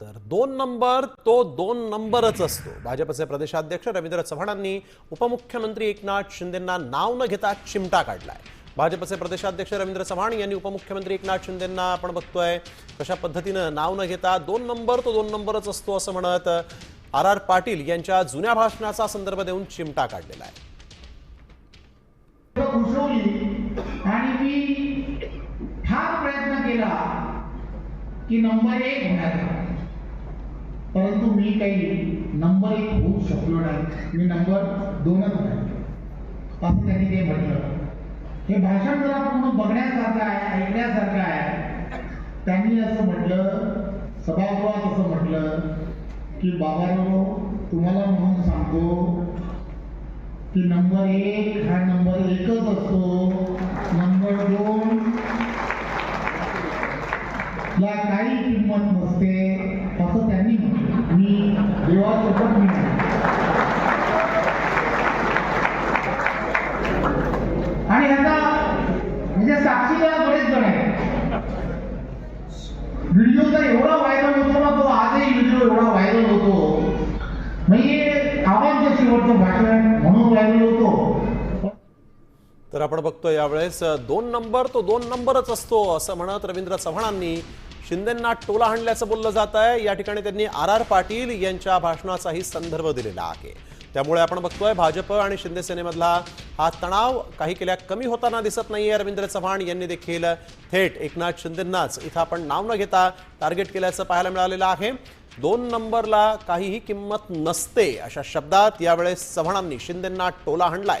तर दोन नंबर तो दोन नंबरच असतो. भाजपचे प्रदेशाध्यक्ष रवींद्र चव्हाणांनी उपमुख्यमंत्री एकनाथ शिंदेंना नाव न घेता चिमटा काढलाय. भाजपचे प्रदेशाध्यक्ष रवींद्र चव्हाण यांनी उपमुख्यमंत्री एकनाथ शिंदेंना आपण बघतोय कशा पद्धतीनं नाव न घेता दोन नंबर तो दोन नंबरच असतो असं म्हणत आर आर पाटील यांच्या जुन्या भाषणाचा संदर्भ देऊन चिमटा काढलेला आहे. आणि मी ठाम प्रयत्न केला की नंबर एक होण्याचा परंतु मी काही नंबर एक होऊ शकलो नाही. मी नंबर दोनच असं त्यांनी ते म्हटलं. हे भाषण जरा पूर्ण बघण्यासारखं आहे ऐकण्यासारखं आहे. त्यांनी असं म्हटलं सभागृहात असं म्हटलं की बाबांनो तुम्हाला म्हणून सांगतो की नंबर एक हा नंबर एकच असतो. नंबर दोन ला काही किंमत नसते. मी देवासोबत मी आणि आता म्हणजे साक्षीदार बरेच जण आहेत. व्हिडिओ तर एवढा व्हायरल होतो ना तो आजही व्हिडिओ एवढा व्हायरल होतो. म्हणजे आवाज शेवटचं भाषण म्हणून व्हायरल होतो. तर आपण बघतोय यावेळेस दोन नंबर तो दोन नंबरच असतो असं म्हणत रवींद्र चव्हाणांनी शिंदेंना टोला हाणल्याचं बोललं जात आहे. या ठिकाणी त्यांनी आर आर पाटील यांच्या भाषणाचाही संदर्भ दिलेला आहे. त्यामुळे आपण बघतोय भाजप आणि शिंदे सेनेमधला हा तणाव काही केल्या कमी होताना दिसत नाहीये. रवींद्र चव्हाण यांनी देखील थेट एकनाथ शिंदेंनाच इथं आपण नाव न घेता टार्गेट केल्याचं पाहायला मिळालेलं आहे. दोन नंबरला काहीही किंमत नसते अशा शब्दात यावेळेस चव्हाणांनी शिंदेंना टोला हाणलाय.